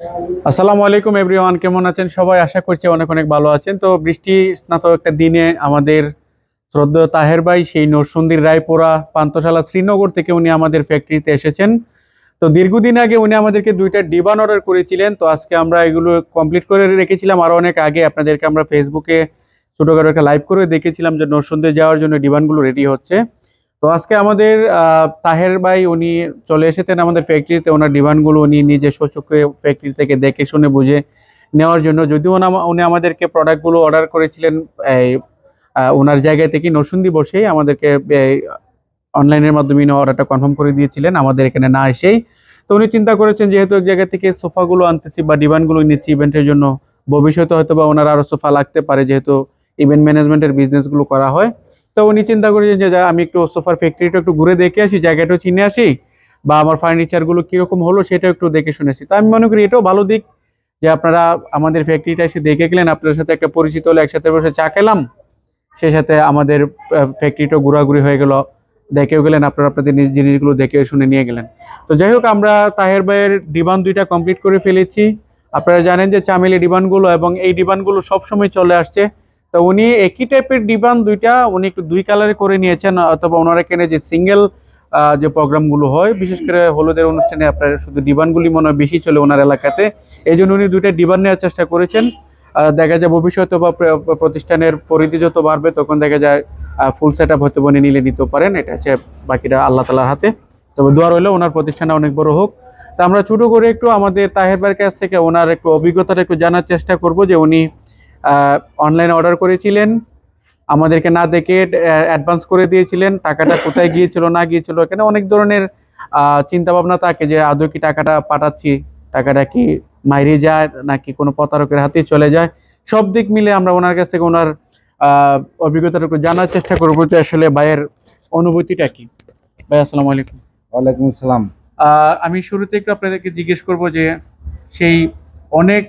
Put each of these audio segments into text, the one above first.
আসসালামু আলাইকুম এভরিওয়ান, কেমন আছেন সবাই? আশা করছি অনেক অনেক ভালো আছেন। তো বৃষ্টি স্নাত একটা দিনে আমাদের শ্রদ্ধেয় তাহের ভাই, সেই নরসুন্দির রায়পুরা পান্তশালা শ্রীনগর থেকে উনি আমাদের ফ্যাক্টরিতে এসেছেন। তো দীর্ঘদিন আগে উনি আমাদেরকে দুইটা ডিবান অর্ডার করেছিলেন। তো আজকে আমরা এগুলো কমপ্লিট করে রেখেছিলাম। আরও অনেক আগে আপনাদেরকে আমরা ফেসবুকে ছোটোখাটো একটা লাইভ করে দেখেছিলাম যে নরসুন্দে যাওয়ার জন্য ডিবানগুলো রেডি হচ্ছে। তো আজকে আমাদের তাহের ভাই উনি চলে এসেছেন আমাদের ফ্যাক্টরিতে ওনার ডিমান্ডগুলো উনি নিজে সচক্ষে ফ্যাক্টরি থেকে দেখে শুনে বুঝে নেওয়ার জন্য। যদিও উনি আমাদেরকে প্রোডাক্টগুলো অর্ডার করেছিলেন, এই ওনার জায়গায় থেকে নরসুন্দি বসেই আমাদেরকে অনলাইনের মাধ্যমে অর্ডারটা কনফার্ম করে দিয়েছিলেন, আমাদের এখানে না এসেই। তো উনি চিন্তা করেছেন যেহেতু এক জায়গা থেকে সোফাগুলো আনতেছি বা ডিমান্ডগুলো নিচ্ছি ইভেন্টের জন্য, ভবিষ্যতে হয়তো বা ওনার আরও সোফা লাগতে পারে যেহেতু ইভেন্ট ম্যানেজমেন্টের বিজনেসগুলো করা হয়। তো উনি চিন্তা করেছেন যে আমি একটু সোফার ফ্যাক্টরিটা একটু ঘুরে দেখে আসি জায়গাটাও চিনে আসি বা আমার ফার্নিচারগুলো কীরকম হলো সেটা একটু দেখে শুনে আসি। তো আমি মনে করি এটাও ভালো দিক যে, আপনারা আমাদের ফ্যাক্টরিটা এসে দেখে গেলেন, আপনাদের সাথে একটা পরিচিত হলে, একসাথে বসে চা খেলাম সেই সাথে আমাদের ফ্যাক্টরিটাও ঘোরাঘুরি হয়ে গেল, দেখেও গেলেন, আপনারা আপনাদের নিজ জিনিসগুলো দেখে শুনে নিয়ে গেলেন। তো যাই হোক, আমরা তাহের ভাইয়ের ডিমান্ড দুইটা কমপ্লিট করে ফেলেছি। আপনারা জানেন যে, চামেলি ডিমান্ডগুলো এবং এই ডিমান্ডগুলো সবসময় চলে আসছে। তো উনি একই টাইপের ডিবান দুইটা উনি একটু দুই কালারে করে নিয়েছেন, অথবা ওনার এখানে যে সিঙ্গেল যে প্রোগ্রামগুলো হয়, বিশেষ করে হলুদের অনুষ্ঠানে আপনার শুধু ডিবানগুলি মনে হয় বেশি চলে ওনার এলাকাতে। এই জন্য উনি দুইটা ডিবান নেওয়ার চেষ্টা করেছেন। দেখা যায় ভবিষ্যতে বা প্রতিষ্ঠানের পরিধি যত বাড়বে, তখন দেখা যায় ফুল সেট আপ হয়তো উনি নিলে নিতে পারেন। এটা হচ্ছে বাকিটা আল্লাহ তালার হাতে। তবে দোয়া রইল, ওনার প্রতিষ্ঠানটা অনেক বড় হোক। তা আমরা ছোটো করে একটু আমাদের তাহের ভাইয়ের কাছ থেকে ওনার একটু অভিজ্ঞতাটা একটু জানার চেষ্টা করব যে উনি অনলাইনে অর্ডার করেছিলেন। আমাদেরকে না দেখে অ্যাডভান্স করে দিয়েছিলেন। টাকাটা কোথায় গিয়েছিল না গিয়েছিল এখানে অনেক ধরনের চিন্তা ভাবনা থাকে যে আদৌ কি টাকাটা পাঠাচ্ছি? টাকাটা কি মাইরে যায় নাকি কোনো প্রতারকের হাতে চলে যায়? সব দিক মিলে আমরা ওনার কাছ থেকে ওনার আহ, অভিজ্ঞতাটা একটু জানার চেষ্টা করব যে আসলে ভাইয়ের অনুভূতিটা কি। ভাই আসসালামু আলাইকুম। ওয়ালাইকুম আসসালাম। আমি শুরুতে একটু আপনাদেরকে জিজ্ঞেস করব যে সেই অনেক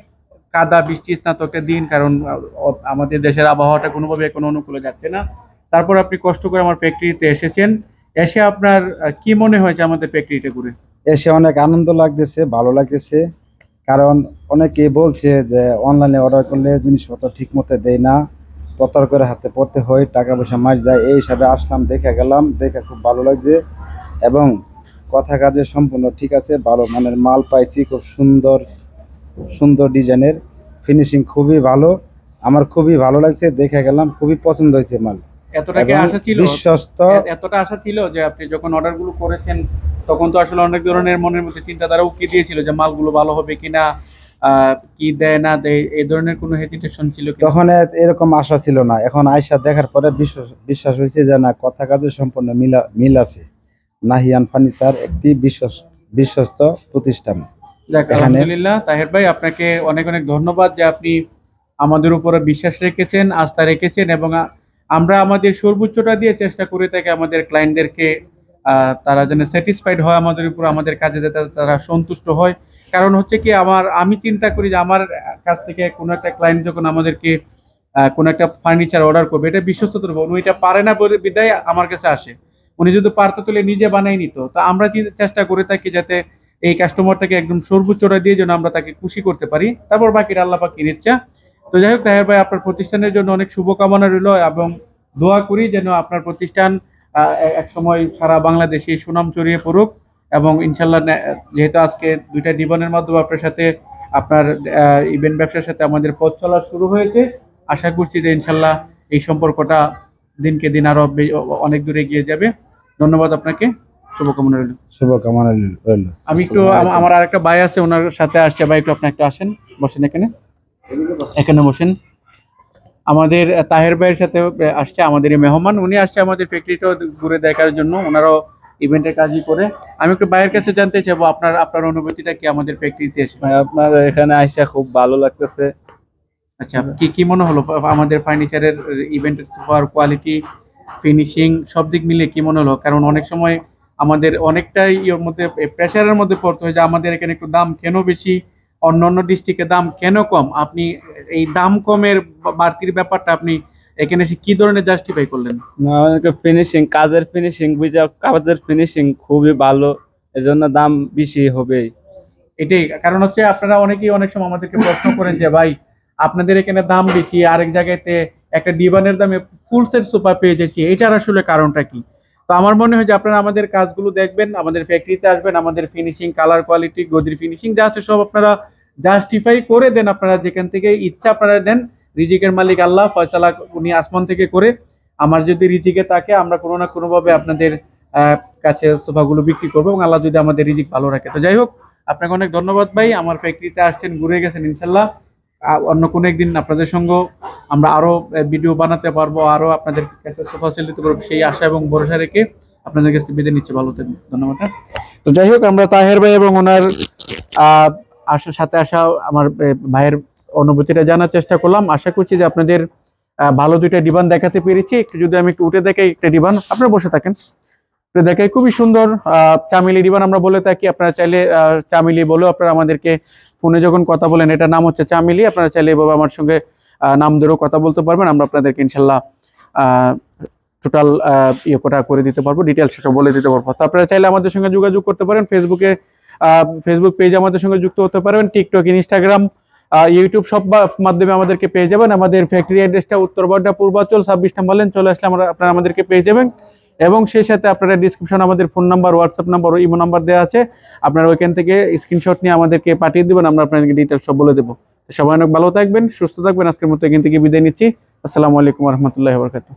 কাদা, বৃষ্টি স্নাত একটা দিন, কারণ আমাদের দেশের আবহাওয়াটা কোনোভাবে এখন অনুকূলে যাচ্ছে না। তারপর আপনি কষ্ট করে আমার ফ্যাক্টরিতে এসেছেন। এসে আপনার কি মনে হয়েছে আমাদের ফ্যাক্টরিতে ঘুরে? এসে অনেক আনন্দ লাগতেছে, ভালো লাগতেছে। কারণ অনেকে বলছে যে, অনলাইনে অর্ডার করলে জিনিসপত্র ঠিক মতো দেয় না। প্রতারকের হাতে পড়তে হয় টাকা পয়সা মার যায়। এই হিসাবে আসলাম, দেখে গেলাম, দেখে খুব ভালো লাগছে। এবং কথা কাজে সম্পূর্ণ ঠিক আছে, ভালো মানের মাল পাইছি, খুব সুন্দর সুন্দর ডিজাইনের। ফিনিশিং খুবই ভালো। আমার খুবই ভালো লাগছে দেখে গেলাম খুবই পছন্দ হয়েছে মাল। এতটা কি আশা ছিল? বিশ্বস্ত। এতটা আশা ছিল যে আপনি যখন অর্ডারগুলো করেছেন তখন তো আসলে অনেক ধরনের মনের মধ্যে চিন্তাধারা উকি দিয়েছিল যে মালগুলো ভালো হবে কিনা কি দেয় না দেয় এই ধরনের কোনো হেজিটেশন ছিল তখন এরকম আশা ছিল না। এখন আয়সা দেখার পরে বিশ্বাস বিশ্বাস হয়েছে যে না কথা কাজে সম্পূর্ণ মিলা মিল আছে। নাহিয়ান ফার্নিচার একটি বিশ্বাস বিশ্বস্ত প্রতিষ্ঠান। আলহামদুলিল্লাহ। তাহের ভাই আপনাকে অনেক অনেক ধন্যবাদ যে আপনি আমাদের উপরে বিশ্বাস রেখেছেন আস্থা রেখেছেন এবং আমরা আমাদের সর্বোচ্চটা দিয়ে চেষ্টা করে থাকি আমাদের ক্লায়েন্টদেরকে তারা যেন স্যাটিসফাইড হয় আমাদের উপর আমাদের কাজে যাতে তারা সন্তুষ্ট হয়। কারণ হচ্ছে কি আমার আমি চিন্তা করি যে আমার কাছ থেকে কোনো একটা ক্লায়েন্ট যখন আমাদেরকে কোনো একটা ফার্নিচার অর্ডার করবে এটা বিশ্বস্ত করব উনি এটা পারে না বলে বিদায় আমার কাছে আসে। উনি যদি পারতো তাহলে নিজে বানাই নিত তা আমরা চেষ্টা করে থাকি যাতে এই কাস্টমারটাকে একদম সর্বোচ্চটা দিয়ে যেন আমরা তাকে খুশি করতে পারি। তারপর বাকিটা আল্লাহ পাকির ইচ্ছা তো যাই হোক, তাহের ভাই, আপনার প্রতিষ্ঠানের জন্য অনেক শুভকামনা রইল এবং দোয়া করি যেন আপনার প্রতিষ্ঠান এক সময় সারা বাংলাদেশে সুনাম চড়িয়ে পড়ুক এবং ইনশাল্লাহ যেহেতু আজকে দুইটা ডিবনের মাধ্যমে আপনার সাথে আপনার ইভেন্ট ব্যবসার সাথে আমাদের পথ চলা শুরু হয়েছে, আশা করছি যে ইনশাল্লাহ এই সম্পর্কটা দিনকে দিন আরও অনেক দূরে এগিয়ে যাবে। ধন্যবাদ আপনাকে। শুভকামনা রইল। শুভকামনা রইল আমি একটু আম- আমার আর একটা ভাই আছে ওনার সাথে আসছে। ভাই একটু আপনি একটু আসেন বসেন এখানে। এখানে বসেন। আমাদের তাহের ভাইয়ের সাথে আসছে আমাদের এই মেহমান। উনি আসছে আমাদের ফ্যাক্টরিটাও ঘুরে দেখার জন্য। ওনারাও ইভেন্টের কাজই করে। আমি একটু ভাইয়ের কাছে জানতে চাইব আপনার আপনার অনুভূতিটা কি আমাদের ফ্যাক্টরিতে এসে? আপনার এখানে আইসা খুব ভালো লাগতেছে। আচ্ছা কি কি মনে হলো? আমাদের ফার্নিচারের ইভেন্টের সুপার কোয়ালিটি ফিনিশিং সব দিক মিলে কি মনে হলো? কারণ অনেক সময় আমাদের অনেকটাই ইয়ের মধ্যে প্রেশারের মধ্যে পড়তে হয় যে আমাদের এখানে একটু দাম কেন বেশি? অন্য অন্য ডিস্ট্রিক্টে দাম কেন কম? আপনি এই দাম কমের বাড়তির ব্যাপারটা আপনি এখানে এসে কি ধরনের জাস্টিফাই করলেন? ফিনিশিং কাজের ফিনিশিং বুঝা কাজের ফিনিশিং খুবই ভালো। এজন্য দাম বেশি হবে এটাই কারণ হচ্ছে আপনারা অনেকেই অনেক সময় আমাদেরকে প্রশ্ন করেন যে ভাই আপনাদের এখানে দাম বেশি আরেক জায়গাতে একটা ডিবানের দামে ফুল সেট সোফা পেয়ে যাচ্ছি। এটার আসলে কারণটা কি? তো আমার মনে হয় যে আপনারা আমাদের কাজগুলো দেখবেন, আমাদের ফ্যাক্টরিতে আসবেন, আমাদের ফিনিশিং কালার কোয়ালিটি গদির ফিনিশিং যা আছে সব আপনারা জাস্টিফাই করে দেন, আপনারা যেখান থেকে ইচ্ছা আপনারা দেন রিজিকের মালিক আল্লাহ, ফয়সালা উনি আসমান থেকে করে। আমার যদি রিজিকে থাকে, আমরা কোনো না কোনোভাবে আপনাদের কাছে সোফাগুলো বিক্রি করব এবং আল্লাহ যদি আমাদের রিজিক ভালো রাখে। তো যাই হোক, আপনাকে অনেক ধন্যবাদ ভাই। আমার ফ্যাক্টরিতে আসছেন, ঘুরে গেছেন ইনশাল্লাহ অন্য কোনো একদিন আপনাদের সঙ্গে আমরা আরও ভিডিও বানাতে পারব আরও আপনাদের কাছে সোফা সেল দিতে পারব সেই আশা এবং ভরসা রেখে আপনাদের কাছে বিদায় নিচ্ছে। ভালো থাকবেন। ধন্যবাদ হ্যাঁ। তো যাই হোক, আমরা তাহের ভাই এবং ওনার আসার সাথে আসা আমার ভাইয়ের অনুভূতিটা জানার চেষ্টা করলাম। আশা করছি যে আপনাদের ভালো দুইটা ডিবান দেখাতে পেরেছি। একটু যদি আমি একটু উঠে দেখাই একটা ডিবান আপনারা বসে থাকেন। তো দেখাই খুবই সুন্দর চামেলি ডিবান আমরা বলে থাকি। আপনারা চাইলে চামেলি বলেও আপনারা আমাদেরকে ফোনে যখন কথা বলেন, এটার নাম হচ্ছে চামেলি। আপনারা চাইলে এভাবে আমার সঙ্গে নাম ধরেও কথা বলতে পারবেন। আমরা আপনাদেরকে ইনশাল্লাহ টোটাল ইয়ে কটা করে দিতে পারব ডিটেলস সেটা বলে দিতে পারব। তো আপনারা চাইলে আমাদের সঙ্গে যোগাযোগ করতে পারেন। ফেসবুকে ফেসবুক পেজ আমাদের সঙ্গে যুক্ত হতে পারবেন টিকটক ইনস্টাগ্রাম ইউটিউব সব মাধ্যমে আমাদেরকে পেয়ে যাবেন। আমাদের ফ্যাক্টরি অ্যাড্রেসটা উত্তর বড্ডা পূর্বাচল, ছাব্বিশ নাম্বার চলে আসলে আমরা আপনারা আমাদেরকে পেয়ে যাবেন। এবং সেই সাথে আপনারা ডিসক্রিপশন আমাদের phone number WhatsApp number imo number দেওয়া আছে। আপনারা ওইখান থেকে স্ক্রিনশট নিয়ে আমাদেরকে পাঠিয়ে দেবেন, আমরা আপনাদেরকে ডিটেলস সব বলে দেবো। সবাই অনেক ভালো থাকবেন, সুস্থ থাকবেন। আজকের মতো এখান থেকে বিদায় নিচ্ছি। আসসালামু আলাইকুম রহমতুল্লাহ বরকাত